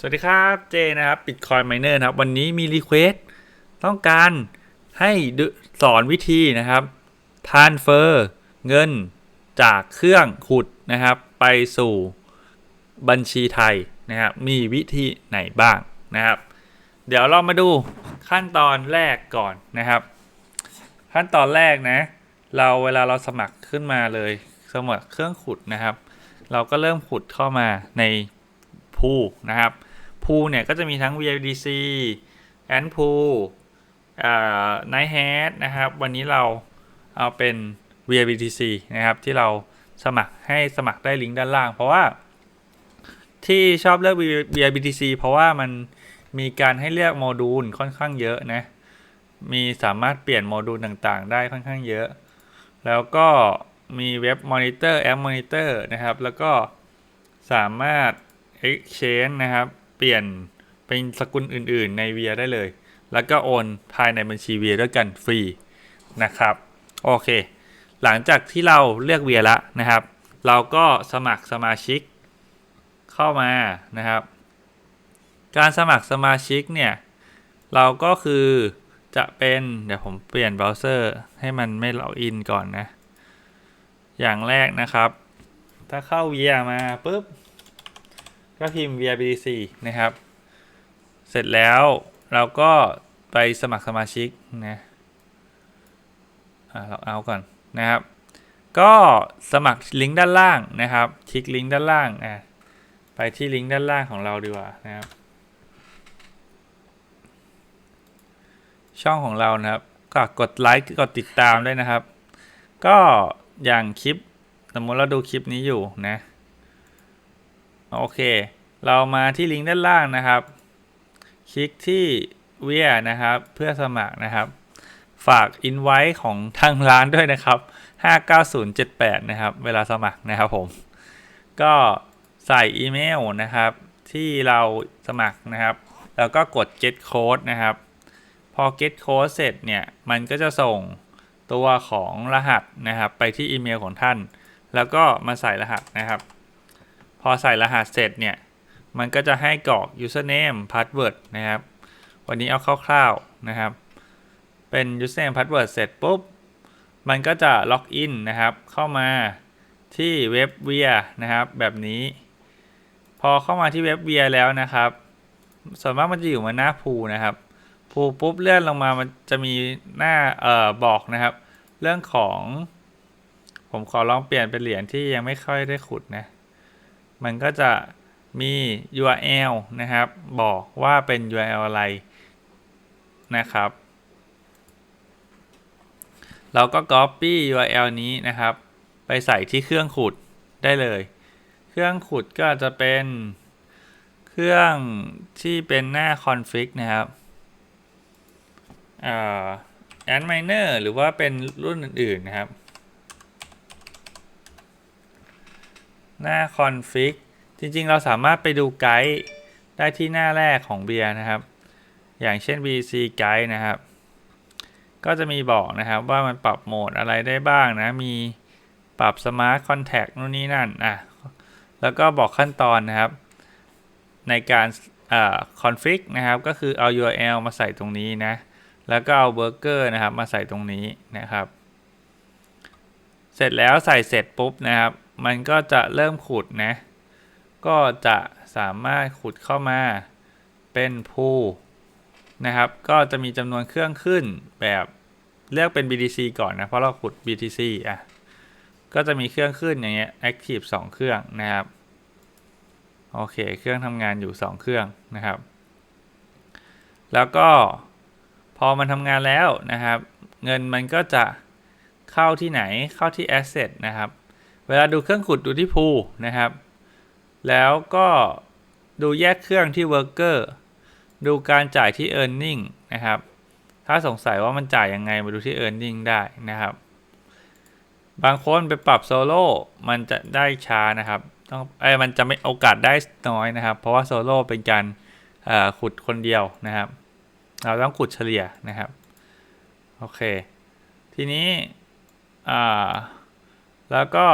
สวัสดีครับเจนะครับ Bitcoin Miner นะครับ วันนี้มีรีเควสต้องการให้สอนวิธีนะครับทานเฟอร์เงินจากเครื่องขุดนะครับ ไปสู่บัญชีไทยนะครับ มีวิธีไหนบ้างนะครับ เดี๋ยวเรามาดูขั้นตอนแรกก่อนนะครับ ขั้นตอนแรกนะ เราเวลาเราสมัครขึ้นมาเลยสมัครเครื่องขุดนะครับ เราก็เริ่มขุดเข้ามาในพูนะครับ พูเนี่ยก็จะมีทั้ง VIDC a n d p o o อ่า Night Hat นะครับ วันนี้เราเอาเป็น VIBTC นะครับ ที่เราสมัครให้สมัครได้ลิงก์ด้านล่าง เพราะว่าที่ชอบเลือก VIBTC เพราะว่ามันมีการให้เลือกโมดูลค่อนข้างเยอะนะ มีสามารถเปลี่ยนโมดูลต่างๆ ได้ค่อนข้างเยอะ แล้วก็มีเว็บมอนิเตอร์แอปมอนิเตอร์นะครับ แล้วก็สามารถ Exchange นะครับ เปลี่ยนเป็นสกุลอื่น ๆ ใน VIA ได้เลย แล้วก็โอนภายในบัญชี VIA ด้วยกันฟรีนะครับ โอเค หลังจากที่เราเลือก VIA แล้วนะครับ เราก็สมัครสมาชิกเข้ามานะครับ การสมัครสมาชิกเนี่ย เราก็คือจะเป็นเดี๋ยวผมเปลี่ยนเบราว์เซอร์ให้มันไม่ล็อกอินก่อนนะ อย่างแรกนะครับ ถ้าเข้า VIA มาปุ๊บ ก็พิมพ์ VIBTC นะครับ เสร็จแล้วเราก็ไปสมัครสมาชิกนะอ่าเราเอาก่อนนะครับ ก็สมัครลิงก์ด้านล่างนะครับ คลิกลิงก์ด้านล่างอะไปที่ลิงก์ด้านล่างของเราดีกว่านะครับ ช่องของเรานะครับ ก็กดไลค์กดติดตามด้วยนะครับ ก็อย่างคลิป สมมติเราดูคลิปนี้อยู่นะ โอเค เรามาที่ลิงก์ด้านล่างนะครับ คลิกที่เวียนะครับ เพื่อสมัครนะครับ ฝากอินไว้ของทางร้านด้วยนะครับ 59078 นะครับ เวลาสมัครนะครับผม ก็ใส่อีเมลนะครับ ที่เราสมัครนะครับ แล้วก็กด get code นะครับ พอ get code เสร็จเนี่ย มันก็จะส่งตัวของรหัสนะครับ ไปที่อีเมลของท่าน แล้วก็มาใส่รหัสนะครับ พอใส่รหัสเสร็จเนี่ย มันก็จะให้กรอก username password นะครับ วันนี้เอาคร่าวๆนะครับ เป็น username password เสร็จปุ๊บ มันก็จะล็อกอินนะครับ เข้ามาที่เว็บ VIA นะครับ แบบนี้ พอเข้ามาที่เว็บ VIA แล้วนะครับส่วนมากมันจะอยู่มาหน้าพูนะครับพูปุ๊บเลื่อนลงมามันจะมีหน้าเอ่อบอกนะครับ เรื่องของ ผมขอลองเปลี่ยนเป็นเหรียญที่ยังไม่ค่อยได้ขุดนะ มันก็จะมี URL นะครับ บอกว่าเป็น URL อะไรนะครับ เราก็ copy URL นี้นะครับ ไปใส่ที่เครื่องขุดได้เลย เครื่องขุดก็จะเป็นเครื่องที่เป็นหน้า config นะครับอ่า Antminer หรือว่าเป็นรุ่นอื่นๆนะครับ หน้า config จริงๆ เราสามารถไปดูไกด์ได้ที่หน้าแรกของเบียร์นะครับ อย่างเช่น BC Guide นะครับ ก็จะมีบอกนะครับว่ามันปรับโหมดอะไรได้บ้างนะ มีปรับ Smart Contact นู่นนี่นั่นอะแล้วก็บอกขั้นตอนนะครับ ในการคอ่า config นะครับ ก็คือเอา URL มาใส่ตรงนี้นะ แล้วก็เอา Worker นะครับ มาใส่ตรงนี้นะครับ เสร็จแล้วใส่เสร็จปุ๊บนะครับ มันก็จะเริ่มขุดนะ ก็จะสามารถขุดเข้ามาเป็นพูนะครับ ก็จะมีจำนวนเครื่องขึ้นแบบเลือกเป็น BTC ก่อนนะ เพราะเราขุด BTC อะ ก็จะมีเครื่องขึ้นอย่างเงี้ย Active 2 เครื่องนะครับ โอเค เครื่องทำงานอยู่ 2 เครื่องนะครับ แล้วก็พอมันทำงานแล้วนะครับ เงินมันก็จะเข้าที่ไหนเข้าที่ Asset นะครับ เวลาดูเครื่องขุดดูที่พูนะครับ แล้วก็ดูแยกเครื่องที่ Worker ดูการจ่ายที่ Earning นะครับ ถ้าสงสัยว่ามันจ่ายยังไงมาดูที่ Earning ได้นะครับ บางคนไปปรับโซโล่มันจะได้ช้านะครับต้องไอ้มันจะไม่โอกาสได้น้อยนะครับ เพราะว่าโซโล่เป็นการขุดคนเดียวนะครับ เราต้องขุดเฉลี่ยนะครับ โอเค ทีนี้อ่า แล้วก็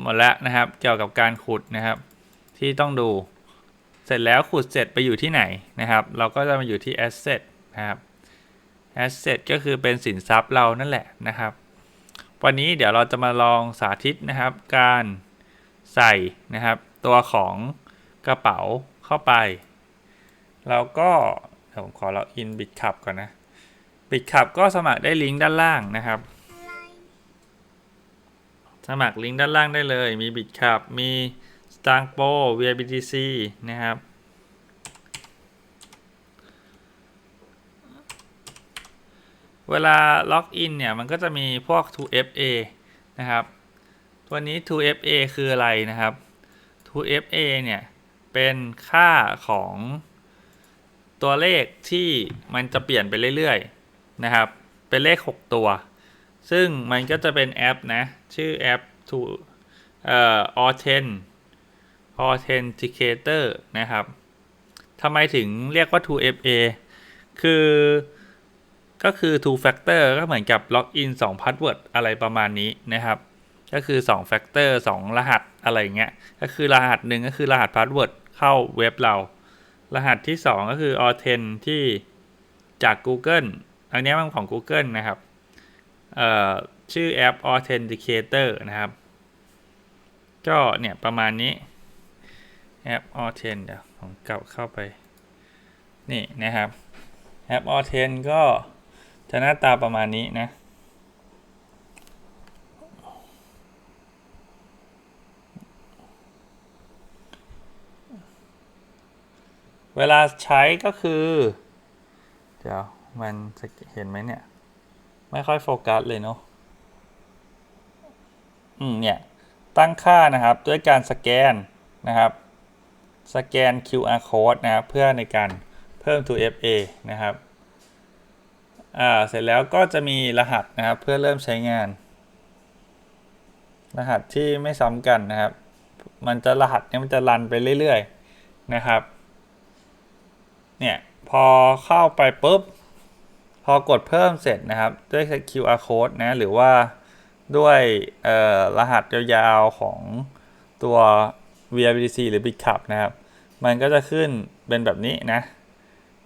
หมดแล้วนะครับ เกี่ยวกับการขุดนะครับ ที่ต้องดู เสร็จแล้วขุดเสร็จไปอยู่ที่ไหนนะครับ เราก็จะมาอยู่ที่ asset นะครับ asset ก็คือเป็นสินทรัพย์เรานั่นแหละนะครับ วันนี้เดี๋ยวเราจะมาลองสาธิตนะครับ การใส่นะครับ ตัวของกระเป๋าเข้าไป เราก็ผมขอเราอินบิตขับก่อนนะบิตขับก็สมัครได้ลิงก์ด้านล่างนะครับ สมัครลิงก์ด้านล่างได้เลย มีบิตขับมี s t a n g p o VIBTC นะครับ เวลาล็อกอินเนี่ย มันก็จะมีพวก 2FA นะครับ ตัวนี้ 2FA คืออะไรนะครับ 2FA เนี่ย เป็นค่าของตัวเลขที่มันจะเปลี่ยนไปเรื่อยๆ นะครับ เป็นเลข 6 ตัว ซึ่งมันก็จะเป็นแอปนะ ชื่อแอป to เอ่อ Authent Authenticator นะครับทำไมถึงเรียกว่า 2FA คือก็คือ two factor ก็เหมือนกับ login 2 password อะไรประมาณนี้นะครับ ก็คือ 2 factor 2 รหัสอะไรเงี้ย ก็คือรหัสหนึ่งก็คือรหัส password เข้าเว็บเรา รหัสที่ 2 ก็คือ authent ที่จาก Google อันนี้มันของ Google นะครับ ชื่อแอป Authenticator นะครับ ก็เนี่ยประมาณนี้แอป Authent เดี๋ยวผมกลับเข้าไป นี่นะครับแอป Authent ก็จะหน้าตาประมาณนี้นะเวลาใช้ก็คือ เดี๋ยว มันจะเห็นไหมเนี่ย ไม่ค่อยโฟกัสเลยเนาะอืมเนี่ย ตั้งค่านะครับด้วยการสแกนนะครับ สแกน QR code นะครับเพื่อในการเพิ่ม 2FA นะครับอ่าเสร็จแล้วก็จะมีรหัสนะครับเพื่อเริ่มใช้งาน รหัสที่ไม่ซ้ำกันนะครับ มันจะรหัสเนี่ยมันจะรันไปเรื่อยๆนะครับ เนี่ยพอเข้าไปปุ๊บ พอกดเพิ่มเสร็จนะครับ ด้วย QR code นะ หรือว่าด้วยรหัสยาวๆของตัว VIBTC หรือ Bitcup นะครับ มันก็จะขึ้นเป็นแบบนี้นะ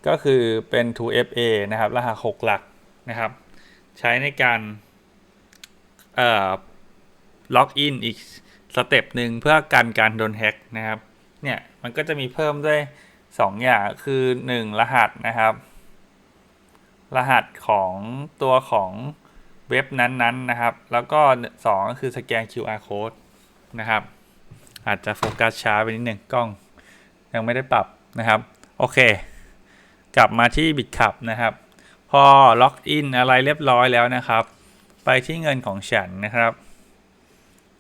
ก็คือเป็น 2FA นะครับ รหัส 6 หลักนะครับ ใช้ในการล็อกอินอีกสเต็ปหนึ่งเพื่อกันการโดนแฮ็กนะครับ เนี่ย มันก็จะมีเพิ่มด้วย 2 อย่างคือ 1 รหัสนะครับ รหัสของตัวของเว็บนั้นๆนะครับ แล้วก็ 2 ก็คือสแกน QR code นะครับ อาจจะโฟกัสช้าไปนิดหนึ่งกล้อง ยังไม่ได้ปรับนะครับ โอเค กลับมาที่บิตคับนะครับ พอล็อกอินอะไรเรียบร้อยแล้วนะครับ ไปที่เงินของฉันนะครับ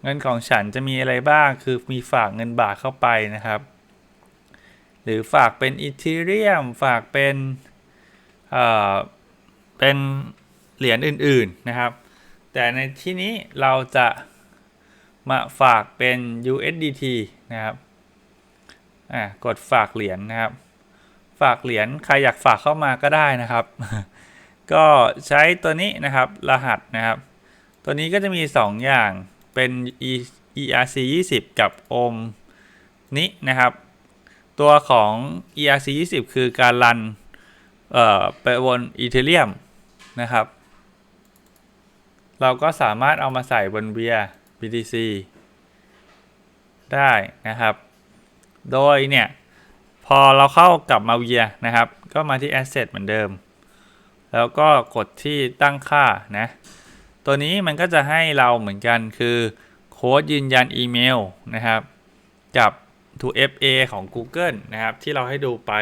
เงินของฉันจะมีอะไรบ้างคือมีฝากเงินบาทเข้าไปนะครับ หรือฝากเป็นอีเทเรียมฝากเป็นเอ่อ เป็นเหรียญอื่นๆนะครับ แต่ในที่นี้เราจะมาฝากเป็น USDT นะครับอ่ากดฝากเหรียญนนะครับ ฝากเหรียญใครอยากฝากเข้ามาก็ได้นะครับ ก็ใช้ตัวนี้นะครับรหัสนะครับ ตัวนี้ก็จะมี 2 อย่างเป็น ERC 20กับ OM นี้นะครับ ตัวของ ERC 20คือการรัน เอ่อ ไปบน Ethereum นะครับ เราก็สามารถเอามาใส่บนเบียร์ BTC ได้นะครับ โดยเนี่ย พอเราเข้ากลับมาเวียร์นะครับ ก็มาที่ Asset เหมือนเดิม แล้วก็กดที่ตั้งค่านะ ตัวนี้มันก็จะให้เราเหมือนกันคือโค้ดยืนยันอีเมลนะครับ กับ 2FA ของ Google นะครับ ที่เราให้ดูไป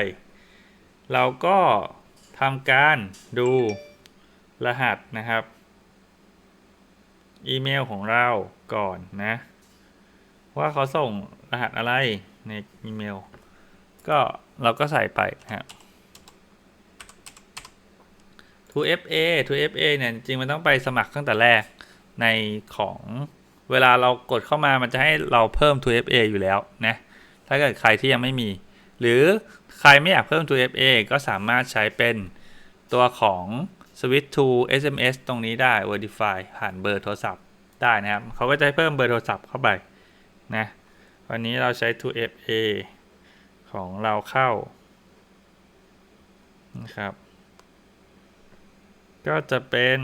เราก็ทำการดู รหัสนะครับ อีเมลของเราก่อนนะ ว่าเขาส่งรหัสอะไรในอีเมล ก็เราก็ใส่ไปนะครับ 2FA 2FA เนี่ยจริงมันต้องไปสมัครตั้งแต่แรกในของเวลาเรากดเข้ามามันจะให้เราเพิ่ม 2FA อยู่แล้วนะ ถ้าเกิดใครที่ยังไม่มี หรือใครไม่อยากเพิ่ม 2FA ก็สามารถใช้เป็นตัวของ switch to SMS ตรงนี้ได้ verify ผ่านเบอร์โทรศัพท์ได้นะครับเขาก็จะให้เพิ่มเบอร์โทรศัพท์เข้าไปนะวันนี้เราใช้ 2FA ขของเราเข้านะครับ ก็จะเป็น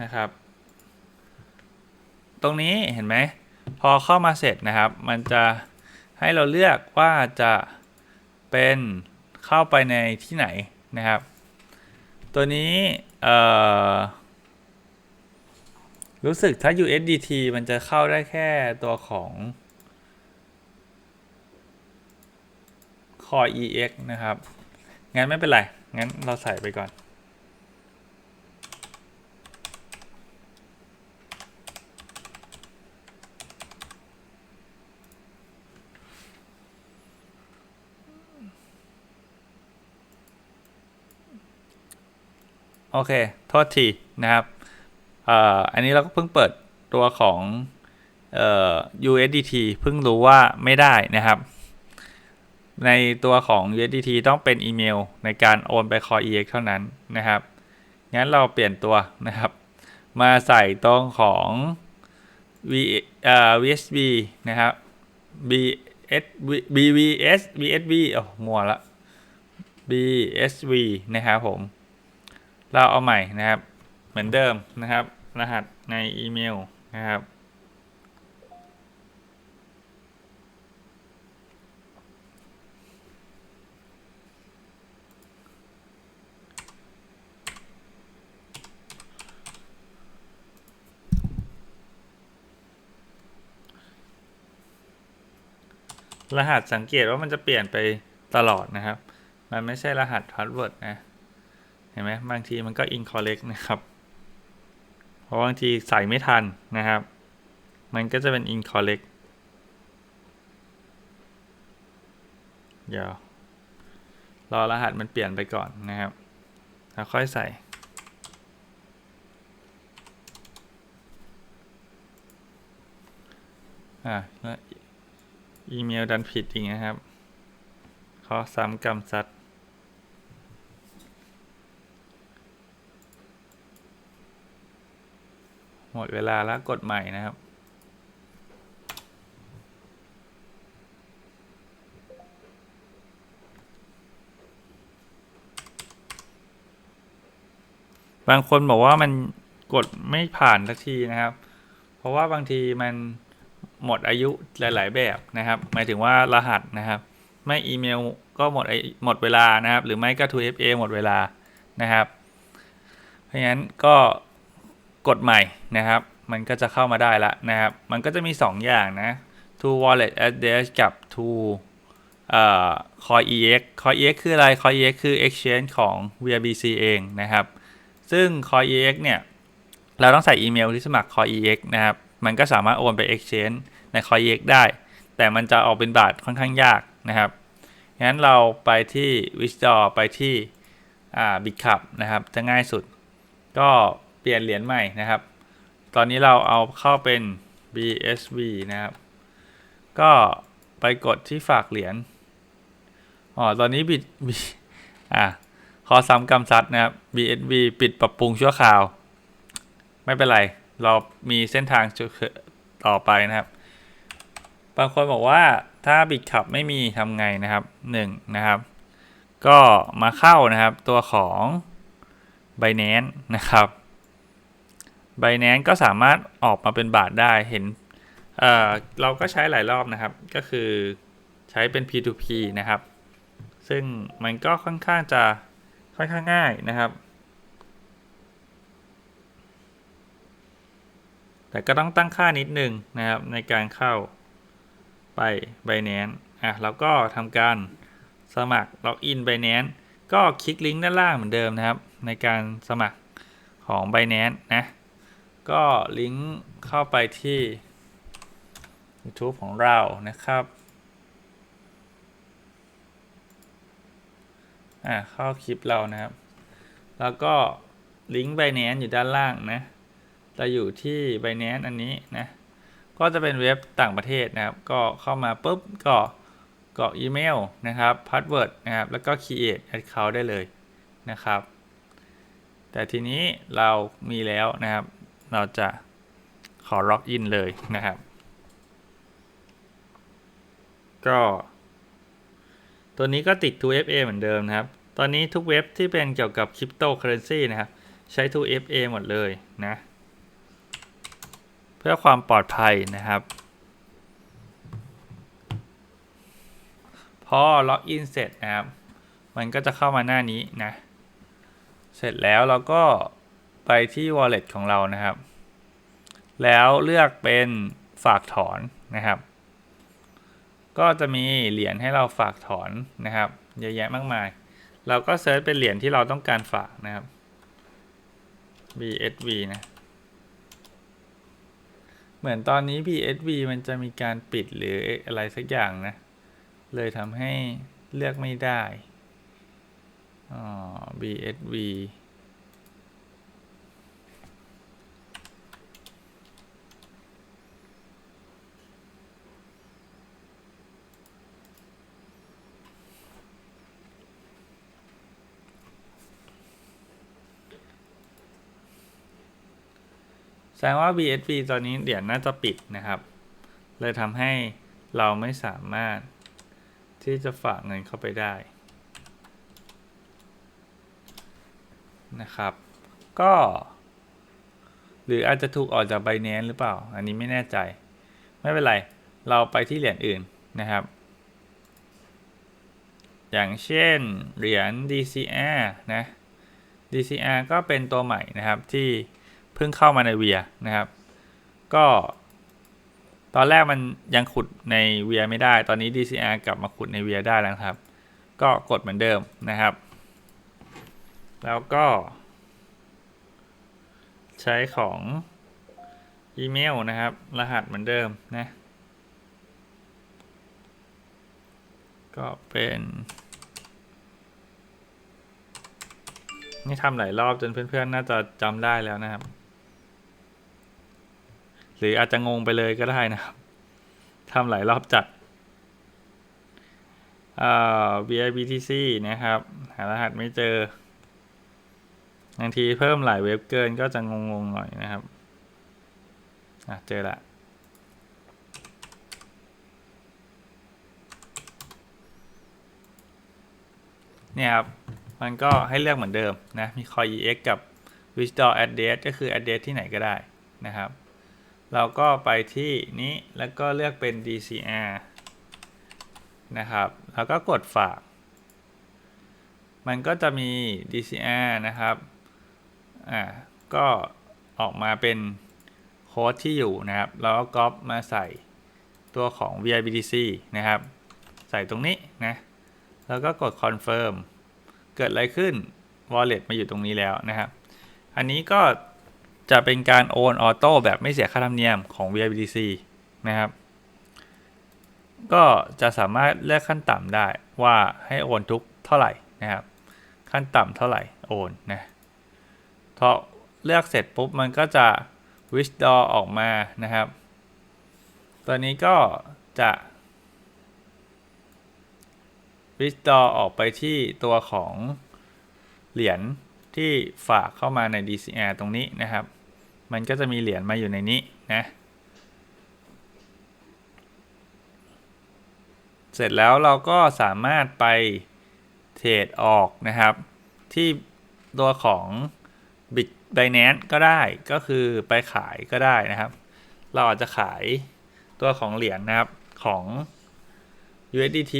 นะครับ ตรงนี้เห็นไหม พอเข้ามาเสร็จนะครับ มันจะ ให้เราเลือกว่าจะเป็นเข้าไปในที่ไหนนะครับ ตัวนี้รู้สึกถ้า USDT มันจะเข้าได้แค่ตัวของ Core EX นะครับ งั้นไม่เป็นไร งั้นเราใส่ไปก่อน โอเค โทษทีนะครับเอ่ออันนี้เราก็เพิ่งเปิดตัวของเอ่อ USDT เพิ่งรู้ว่าไม่ได้นะครับ ในตัวของ USDT ต้องเป็นอีเมลในการโอนไป Core EX เท่านั้นนะครับ งั้นเราเปลี่ยนตัวนะครับ มาใส่ตรงของ V เอ่อ VSB นะครับ BS BVS VSB โอ้มัวละ BSV นะครับผม เราเอาใหม่นะครับ เหมือนเดิมนะครับ รหัสในอีเมลนะครับ รหัสสังเกตว่ามันจะเปลี่ยนไปตลอดนะครับ มันไม่ใช่รหัสพาสเวิร์ดนะ เห็นไหมบางทีมันก็ incorrect นะครับ เพราะบางทีใส่ไม่ทันนะครับ มันก็จะเป็น incorrect เดี๋ยวรอรหัสมันเปลี่ยนไปก่อนนะครับ แล้วค่อยใส่ อ่าแล้วอีเมลดันผิดอีกนะครับขอซ้ำกรรมซัด หมดเวลาแล้วกดใหม่นะครับ บางคนบอกว่ามันกดไม่ผ่านสักทีนะครับ เพราะว่าบางทีมันหมดอายุหลาย ๆ แบบนะครับ หมายถึงว่ารหัสนะครับ ไม่อีเมลก็หมดอหมดเวลานะครับ หรือไม่ก็ 2FA หมดเวลานะครับ เพราะฉะนั้นก็ กดใหม่นะครับ มันก็จะเข้ามาได้ละนะครับ มันก็จะมี 2 อย่างนะ to wallet address กับ to เอ่อ core ex core ex คืออะไร core ex คือ exchange ของ VRBC เองนะครับ ซึ่ง core ex เนี่ย เราต้องใส่อีเมลที่สมัคร core ex นะครับ มันก็สามารถโอนไป exchange ใน core ex ได้ แต่มันจะออกเป็นบาทค่อนข้างยากนะครับ งั้นเราไปที่ withdraw ไปที่ อ่า bitcup นะครับ จะง่ายสุด ก็ เปลี่ยนเหรียญใหม่นะครับ ตอนนี้เราเอาเข้าเป็น BSV นะครับ ก็ไปกดที่ฝากเหรียญ อ๋อ ตอนนี้บิดอะขอซ้ำกำซัดนะครับ BSV ปิดปรับปรุงชั่วคราว ไม่เป็นไร เรามีเส้นทางต่อไปนะครับ บางคนบอกว่าถ้าบิดขับไม่มีทำไงนะครับหนึ่งนะครับ ก็มาเข้านะครับตัวของ Binance นะครับ Binance ก็สามารถออกมาเป็นบาทได้เห็นเเราก็ใช้หลายรอบนะครับ ก็คือใช้เป็น P2P นะครับ ซึ่งมันก็ค่อนข้างจะค่อนข้างง่ายนะครับ แต่ก็ต้องตั้งค่านิดนึงนะครับในการเข้าไป Binance อะแล้วก็ทำการสมัครล็อกอิน Binance ก็คลิกลิงก์ด้านล่างเหมือนเดิมนะครับ ในการสมัครของ Binance นะ ก็ลิงก์เข้าไปที่ YouTube ของเรานะครับอ่าเข้าคลิปเรานะครับ แล้วก็ลิงก์ Binance อยู่ด้านล่างนะเราอยู่ที่ Binance อันนี้นะ ก็จะเป็นเว็บต่างประเทศนะครับ ก็เข้ามาปุ๊บก็กรอกอีเมลนะครับพาสเวิร์ดนะครับ แล้วก็ create account ได้เลยนะครับ แต่ทีนี้เรามีแล้วนะครับ เราจะขอล็อกอินเลยนะครับ ก็ ตัวนี้ก็ติด 2FA เหมือนเดิมนะครับ ตอนนี้ทุกเว็บที่เป็นเกี่ยวกับคริปโตเคอเรนซีนะครับ ใช้ 2FA หมดเลยนะ เพื่อความปลอดภัยนะครับ พอล็อกอินเสร็จนะครับ มันก็จะเข้ามาหน้านี้นะ เสร็จแล้วเราก็ ไปที่ wallet ของเรานะครับ แล้วเลือกเป็นฝากถอนนะครับ ก็จะมีเหรียญให้เราฝากถอนนะครับ เยอะแยะมากมาย เราก็เซิร์ชเป็นเหรียญที่เราต้องการฝากนะครับ BSV นะ เหมือนตอนนี้ BSV มันจะมีการปิดหรืออะไรสักอย่างนะ เลยทำให้เลือกไม่ได้ อ๋อ BSV ดงว่า BSV ตอนนี้เหรียญน่าจะปิดนะครับ เลยทำให้เราไม่สามารถที่จะฝากเงินเข้าไปได้นะครับ ก็ หรืออาจจะถูกออกจาก Binance หรือเปล่า อันนี้ไม่แน่ใจ ไม่เป็นไร เราไปที่เหรียญอื่นนะครับ อย่างเช่นเหรียญ DCR นะ DCR ก็เป็นตัวใหม่นะครับที่ เพิ่งเข้ามาในเวียนะครับ ก็ ตอนแรกมันยังขุดในเวียไม่ได้ ตอนนี้ DCR กลับมาขุดในเวียได้แล้วครับ ก็กดเหมือนเดิมนะครับ แล้วก็ ใช้ของอีเมลนะครับ รหัสเหมือนเดิมนะ ก็เป็นนี่ทำหลายรอบจนเพื่อนๆ น่าจะจำได้แล้วนะครับ หรืออาจจะงงไปเลยก็ได้นะครับทำหลายรอบจัดอ่า BIBTC นะครับ หารหัสไม่เจอบางทีเพิ่มหลายเว็บเกินก็จะงงๆหน่อยนะครับอะเจอละเนี่ยครับ มันก็ให้เลือกเหมือนเดิมนะ มี Core EX กับ Withdraw Address ก็คือ address ที่ไหนก็ได้นะครับ เราก็ไปที่นี้แล้วก็เลือกเป็น DCR นะครับ แล้วก็กดฝาก มันก็จะมี DCR นะครับ อ่า ก็ออกมาเป็นโค้ดที่อยู่นะครับ แล้วก็ก๊อปมาใส่ตัวของ VIBTC นะครับ ใส่ตรงนี้นะ แล้วก็กด confirm เกิดอะไรขึ้น wallet มาอยู่ตรงนี้แล้วนะครับ อันนี้ก็ จะเป็นการโอนออโต้แบบไม่เสียค่าธรรมเนียมของ VIBTC นะครับ ก็จะสามารถเลือกขั้นต่ำได้ว่าให้โอนทุกเท่าไหร่นะครับ ขั้นต่ำเท่าไหร่โอนนะพอเลือกเสร็จปุ๊บมันก็จะ withdraw ออกมานะครับ ตัวนี้ก็จะ withdraw ออกไปที่ตัวของเหรียญ ที่ฝากเข้ามาใน DCR ตรงนี้นะครับ มันก็จะมีเหรียญมาอยู่ในนี้นะ เสร็จแล้วเราก็สามารถไปเทรดออกนะครับ ที่ตัวของ Bit Binance ก็ได้ก็คือไปขายก็ได้นะครับ เราอาจจะขายตัวของเหรียญนะครับของ USDT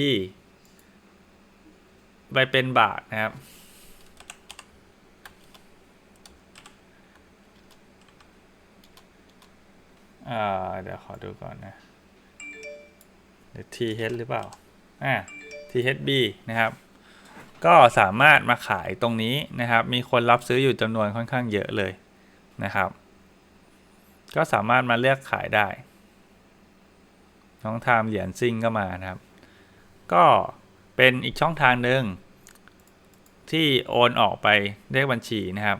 ไปเป็นบาทนะครับ อ่าเดี๋ยวขอดูก่อนนะหรือ TH หรือเปล่าอ่า THB นะครับ ก็สามารถมาขายตรงนี้นะครับ มีคนรับซื้ออยู่จำนวนค่อนข้างเยอะเลยนะครับ ก็สามารถมาเลือกขายได้ น้องทามเหรียญซิงก็มานะครับ ก็เป็นอีกช่องทางหนึ่งที่โอนออกไปเลขบัญชีนะครับ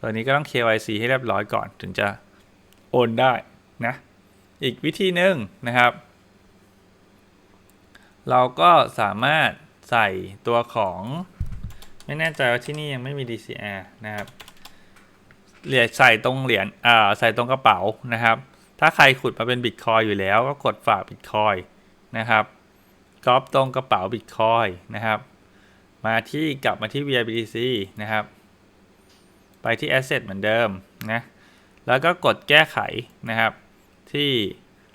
ตัวนี้ก็ต้อง KYC ให้เรียบร้อยก่อนถึงจะ โอนได้นะอีกวิธีหนึ่งนะครับ เราก็สามารถใส่ตัวของ ไม่แน่ใจว่าที่นี่ยังไม่มี DCR นะครับเหรียญใส่ตรงเหรียญอ่าใส่ตรงกระเป๋านะครับ ถ้าใครขุดมาเป็นบิตคอยอยู่แล้วก็กดฝากบิตคอยนะครับก๊อปตรงกระเป๋าบิตคอยนะครับ มาที่กลับมาที่ VIBTC นะครับ ไปที่ Asset เหมือนเดิมนะ แล้วก็กดแก้ไขนะครับ ที่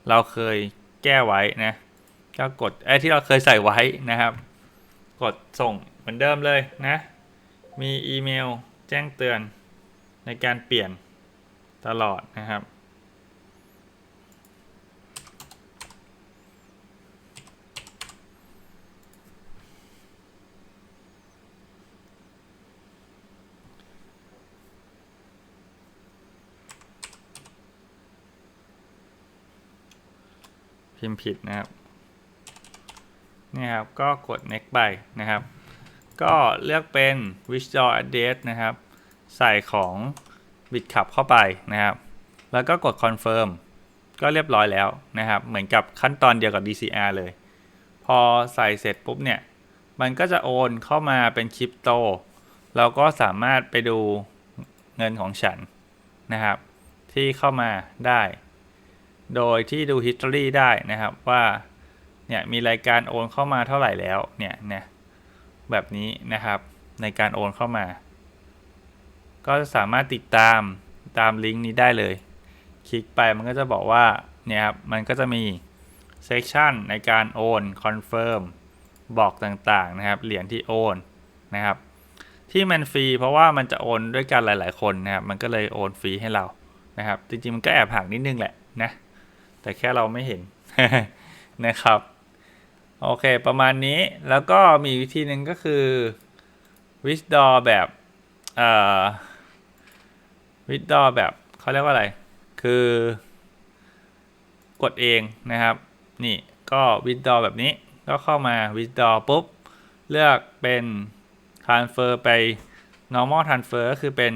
เราเคยแก้ไว้นะก็กดไอ้ที่เราเคยใส่ไว้นะครับ กดส่งเหมือนเดิมเลยนะ มีอีเมลแจ้งเตือนในการเปลี่ยนตลอดนะครับ พิมพ์ผิดนะครับนี่ครับก็กด next ไปนะครับ ก็เลือกเป็น withdraw address นะครับ ใส่ของ bitcup เข้าไปนะครับ แล้วก็กด confirm ก็เรียบร้อยแล้วนะครับ เหมือนกับขั้นตอนเดียวกับ DCR เลย พอใส่เสร็จปุ๊บเนี่ย มันก็จะโอนเข้ามาเป็นคริปโต เราก็สามารถไปดูเงินของฉันนะครับ ที่เข้ามาได้ โดยที่ดู history ได้นะครับว่าเนี่ยมีรายการโอนเข้ามาเท่าไหร่แล้วเนี่ยนะแบบนี้นะครับในการโอนเข้ามา ก็สามารถติดตามตามลิงก์นี้ได้เลย คลิกไปมันก็จะบอกว่าเนี่ยครับมันก็จะมีเซ c ชันในการโอนคอนเฟิร์มบอกต่างๆนะครับเหรียญที่โอนนะครับที่มันฟรีเพราะว่ามันจะโอนด้วยกันหลาย ๆ คนนะครับมันก็เลยโอนฟรีให้เรานะครับจริงๆมันก็แอบห่างนิดนึงแหละนะ แต่แค่เราไม่เห็นนะครับ โอเค ประมาณนี้แล้วก็มีวิธีหนึ่งก็คือ withdraw แบบเอ่อ withdraw แบบเขาเรียกว่าอะไร คือกดเองนะครับ นี่ก็ withdraw แบบนี้ก็เข้ามา withdraw ปุ๊บ เลือกเป็น transfer ไป normal transfer ก็คือเป็น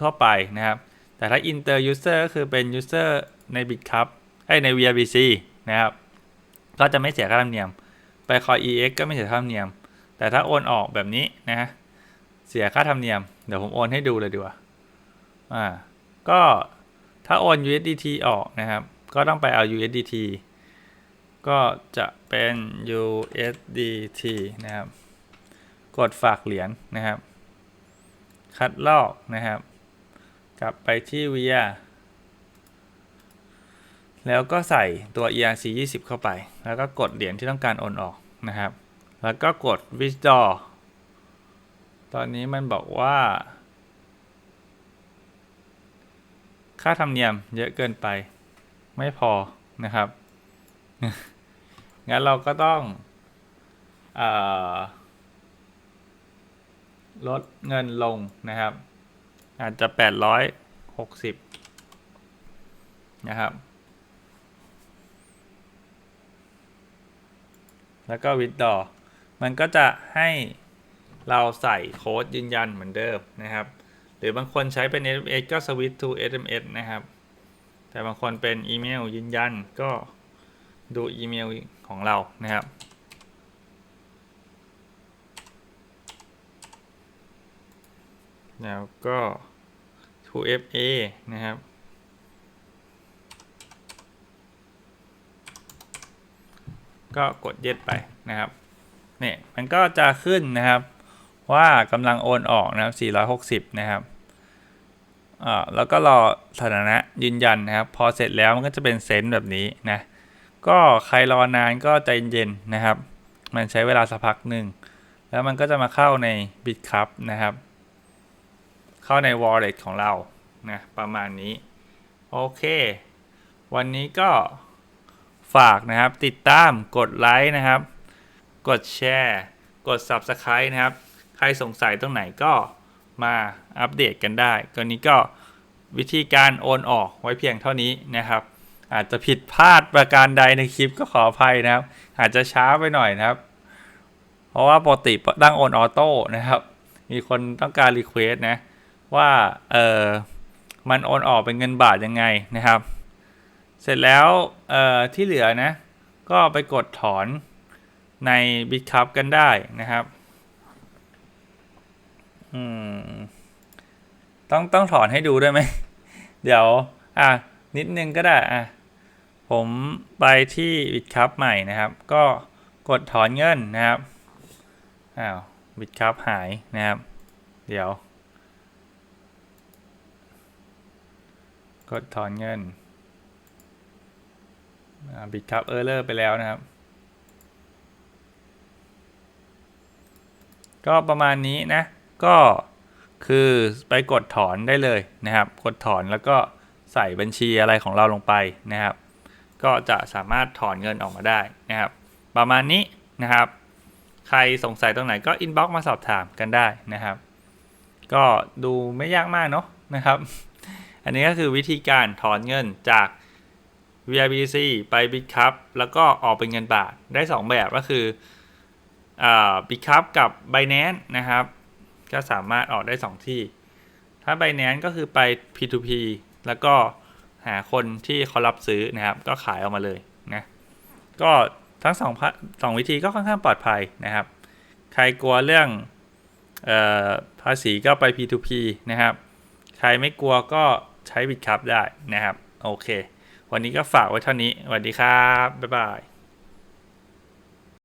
ทั่วไปนะครับ แต่ถ้า inter user ก็คือเป็น user ใน bitcup ใน VRBC นะครับ ก็จะไม่เสียค่าธรรมเนียม ไปคอย EX ก็ไม่เสียค่าธรรมเนียม แต่ถ้าโอนออกแบบนี้นะฮะเสียค่าธรรมเนียม เดี๋ยวผมโอนให้ดูเลยดีกว่า อ่า ก็ถ้าโอน USDT ออกนะครับ ก็ต้องไปเอา USDT ก็จะเป็น USDT นะครับ กดฝากเหรียญนะครับ คัดลอกนะครับ กลับไปที่ VIA แล้วก็ใส่ตัว ERC 20 เข้าไป แล้วก็กดเหรียญที่ต้องการโอนออกนะครับ แล้วก็กด withdraw ตอนนี้มันบอกว่า ค่าธรรมเนียมเยอะเกินไป ไม่พอนะครับ งั้นเราก็ต้องอลดเงินลงนะครับ อาจจะ 860 นะครับ แล้วก็ withdraw มันก็จะให้เราใส่โค้ดยืนยันเหมือนเดิมนะครับ หรือบางคนใช้เป็น SMS ก็ switch to SMS นะครับ แต่บางคนเป็นอีเมลยืนยันก็ดูอีเมลของเรานะครับแล้วก็ 2FA นะครับ ก็กดเย็ดไปนะครับเนี่ยมันก็จะขึ้นนะครับว่ากำลังโอนออกนะครับ460 นะครับอ่าแล้วก็รอสถานะยืนยันนะครับ พอเสร็จแล้วมันก็จะเป็นเซนแบบนี้นะก็ใครรอนานก็ใจเย็นนะครับ มันใช้เวลาสักพักหนึ่งแล้วมันก็จะมาเข้าใน Bitcup นะครับ เข้าใน wallet ของเรานะประมาณนี้ โอเค วันนี้ก็ ฝากนะครับ ติดตามกดไลค์นะครับ กดแชร์ กด Subscribe นะครับ ใครสงสัยตรงไหนก็มาอัปเดตกันได้ตอนนี้ก็วิธีการโอนออกไว้เพียงเท่านี้นะครับ อาจจะผิดพลาดประการใดในคลิปก็ขออภัยนะครับ อาจจะช้าไปหน่อยนะครับ เพราะว่าปกติตั้งโอนออโต้นะครับ มีคนต้องการรีเควสนะว่าเออมันโอนออกเป็นเงินบาทยังไงนะครับ เสร็จแล้วเอ่อที่เหลือนะ ก็ไปกดถอนใน Bitcup กันได้นะครับอืมต้องต้องถอนให้ดูด้วยไหม เดี๋ยว อะ นิดนึงก็ได้อะผมไปที่บิตคัพใหม่นะครับ ก็กดถอนเงินนะครับอ้าวบิตคัพหายนะครับ เดี๋ยว กดถอนเงิน บิตคัพเออร์เลอร์ไปแล้วนะครับ ก็ประมาณนี้นะ ก็คือไปกดถอนได้เลยนะครับ กดถอนแล้วก็ใส่บัญชีอะไรของเราลงไปนะครับ ก็จะสามารถถอนเงินออกมาได้นะครับ ประมาณนี้นะครับ ใครสงสัยตรงไหนก็อินบ็อกมาสอบถามกันได้นะครับ ก็ดูไม่ยากมากเนาะนะครับ อันนี้ก็คือวิธีการถอนเงินจาก VIBC ไป Bitcup แล้วก็ออกเป็นเงินบาทได้ 2 แบบก็คือบิ t คัพกับ Binance นะครับ ก็สามารถออกได้ 2 ที่ ถ้า Binance ก็คือไป P2P แล้วก็หาคนที่เขารับซื้อนะครับ ก็ขายออกมาเลยนะก็ทั้งสองสองวิธีก็ค่อนข้างปลอดภัยนะครับ ใครกลัวเรื่องออภาษีก็ไป P2P นะครับ ใครไม่กลัวก็ใช้บิตคัพได้นะครับ โอเค วันนี้ก็ฝากไว้เท่านี้สวัสดีครับ บ๊ายบาย